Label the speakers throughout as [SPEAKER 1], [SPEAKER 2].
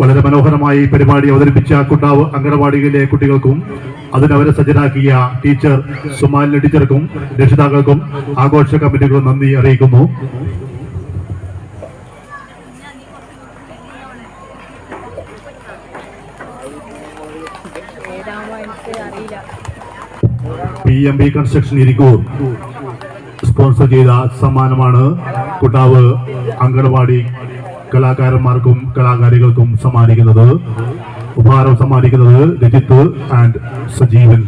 [SPEAKER 1] വളരെ മനോഹരമായി പരിപാടി അവതരിപ്പിച്ച കുട്ടാവ് അങ്കണവാടിയിലെ കുട്ടികൾക്കും അതിനവരെ സജ്ജരാക്കിയ ടീച്ചർ സുമാലിന്റെ ടീച്ചർക്കും രക്ഷിതാക്കൾക്കും ആഘോഷ കമ്മിറ്റികളും നന്ദി അറിയിക്കുന്നു. P M B construction Irikkur. Sponsor ചെയ്ത സമ്മാനമാണ് കുട്ടാവ് അങ്കണവാടി കലാകാരന്മാർക്കും കലാകാരികൾക്കും സമ്മാനിക്കുന്നത് ഉപഹാരം സമ്മാനിക്കുന്നത് രജിത്ത് ആൻഡ് സജീവൻ.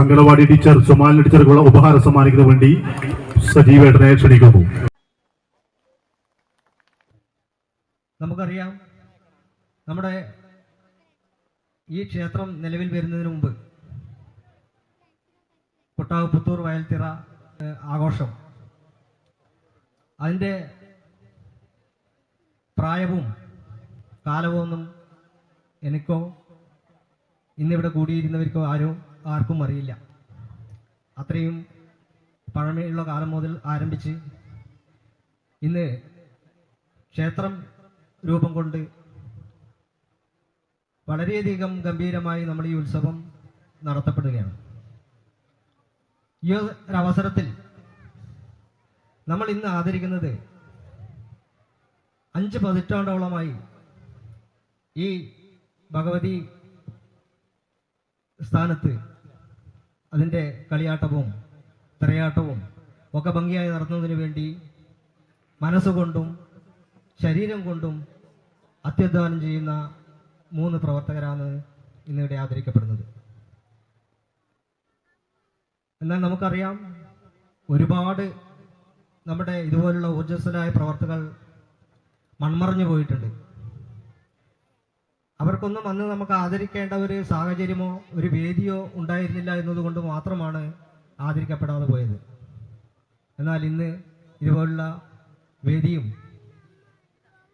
[SPEAKER 1] അങ്കണവാടി ടീച്ചർ സുമാലിന് ടീച്ചർക്കുള്ള ഉപഹാരം സമ്മാനിക്കുന്നതിന് വേണ്ടി സജീവേട്ടനെ ക്ഷണിക്കുന്നു.
[SPEAKER 2] നമുക്കറിയാം നമ്മുടെ ഈ ക്ഷേത്രം നിലവിൽ വരുന്നതിന് മുമ്പ് കൊട്ടാവ് പുത്തൂർ വയൽത്തിറ ആഘോഷം. അതിന്റെ പ്രായവും കാലവും ഒന്നും എനിക്കോ ഇന്നിവിടെ കൂടിയിരുന്നവർക്കോ ആരും ആർക്കും അറിയില്ല. അത്രയും പഴമയുള്ള കാലം മുതൽ ആരംഭിച്ച് ഇന്ന് ക്ഷേത്രം രൂപം കൊണ്ട് വളരെയധികം ഗംഭീരമായി നമ്മൾ ഈ ഉത്സവം നടത്തപ്പെടുകയാണ്. ഈ ഒരു അവസരത്തിൽ നമ്മൾ ഇന്ന് ആദരിക്കുന്നത് അഞ്ച് പതിറ്റാണ്ടോളമായി ഈ ഭഗവതി സ്ഥാനത്ത് അതിന്റെ കളിയാട്ടവും തിരയാട്ടവും ഒക്കെ ഭംഗിയായി നടത്തുന്നതിന് വേണ്ടി മനസ്സുകൊണ്ടും ശരീരം കൊണ്ടും അത്യധ്വാനം ചെയ്യുന്ന മൂന്ന് പ്രവർത്തകരാണ് ഇന്നിവിടെ ആദരിക്കപ്പെടുന്നത്. എന്നാൽ നമുക്കറിയാം ഒരുപാട് നമ്മുടെ ഇതുപോലുള്ള ഊർജസ്വലായ പ്രവർത്തകൾ മൺമറഞ്ഞു പോയിട്ടുണ്ട്. അവർക്കൊന്നും അന്ന് നമുക്ക് ആദരിക്കേണ്ട ഒരു സാഹചര്യമോ ഒരു വേദിയോ ഉണ്ടായിരുന്നില്ല എന്നതുകൊണ്ട് മാത്രമാണ് ആദരിക്കപ്പെടാതെ പോയത്. എന്നാൽ ഇന്ന് ഇതുപോലുള്ള വേദിയും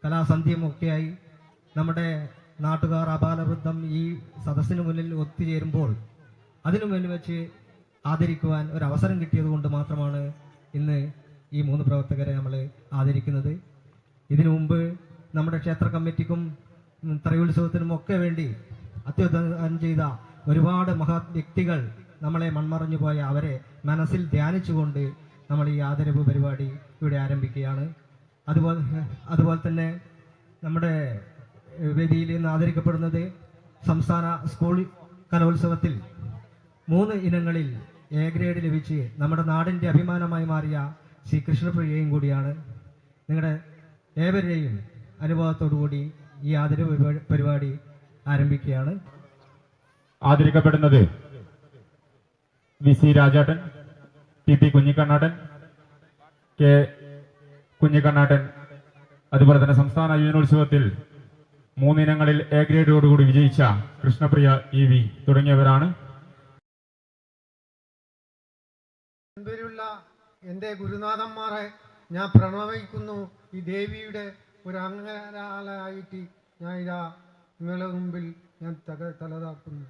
[SPEAKER 2] കലാസന്ധ്യയും ഒക്കെയായി നമ്മുടെ നാട്ടുകാർ അപാലവൃദ്ധം ഈ സദസ്സിന് മുന്നിൽ ഒത്തുചേരുമ്പോൾ അതിനു മുന്നിൽ വെച്ച് ആദരിക്കുവാൻ ഒരു അവസരം കിട്ടിയത് കൊണ്ട് മാത്രമാണ് ഇന്ന് ഈ മൂന്ന് പ്രവർത്തകരെ നമ്മൾ ആദരിക്കുന്നത്. ഇതിനു മുമ്പ് നമ്മുടെ ക്ഷേത്ര കമ്മിറ്റിക്കും ത്രയോത്സവത്തിനും ഒക്കെ വേണ്ടി അത്യുദ്ധം ചെയ്ത ഒരുപാട് മഹാ വ്യക്തികൾ നമ്മളെ മൺമറഞ്ഞു പോയ അവരെ മനസ്സിൽ ധ്യാനിച്ചുകൊണ്ട് നമ്മൾ ഈ ആദരവ് പരിപാടി ഇവിടെ ആരംഭിക്കുകയാണ്. അതുപോലെ അതുപോലെ തന്നെ നമ്മുടെ വേദിയിൽ ഇന്ന് ആദരിക്കപ്പെടുന്നത് സംസ്ഥാന സ്കൂൾ കലോത്സവത്തിൽ മൂന്ന് ഇനങ്ങളിൽ എ ഗ്രേഡ് ലഭിച്ച് നമ്മുടെ നാടിന്റെ അഭിമാനമായി മാറിയ ശ്രീ കൃഷ്ണപ്രിയയും കൂടിയാണ്. നിങ്ങളുടെ ഏവരുടെയും കൂടി ഈ ആദരവ് പരിപാടി- ആരംഭിക്കുകയാണ്.
[SPEAKER 3] ആദരിക്കപ്പെടുന്നത് വി സി രാജാട്ടൻ ടി പി കുഞ്ഞിക്കണ്ണാട്ടൻ കെ കുഞ്ഞിക്കണ്ണാട്ടൻ അതുപോലെ തന്നെ സംസ്ഥാന യുവനോത്സവത്തിൽ മൂന്നിനങ്ങളിൽ എ ഗ്രേഡോടുകൂടി വിജയിച്ച കൃഷ്ണപ്രിയ ഇ വി തുടങ്ങിയവരാണ്.
[SPEAKER 4] എന്റെ ഗുരുനാഥന്മാരെ ഞാൻ പ്രണമിക്കുന്നു. ഈ ദേവിയുടെ ഒരു അംഗരാളായിട്ട് ഞാൻ ഇതാ നിങ്ങളുടെ മുമ്പിൽ ഞാൻ തക തലതാക്കുന്നു.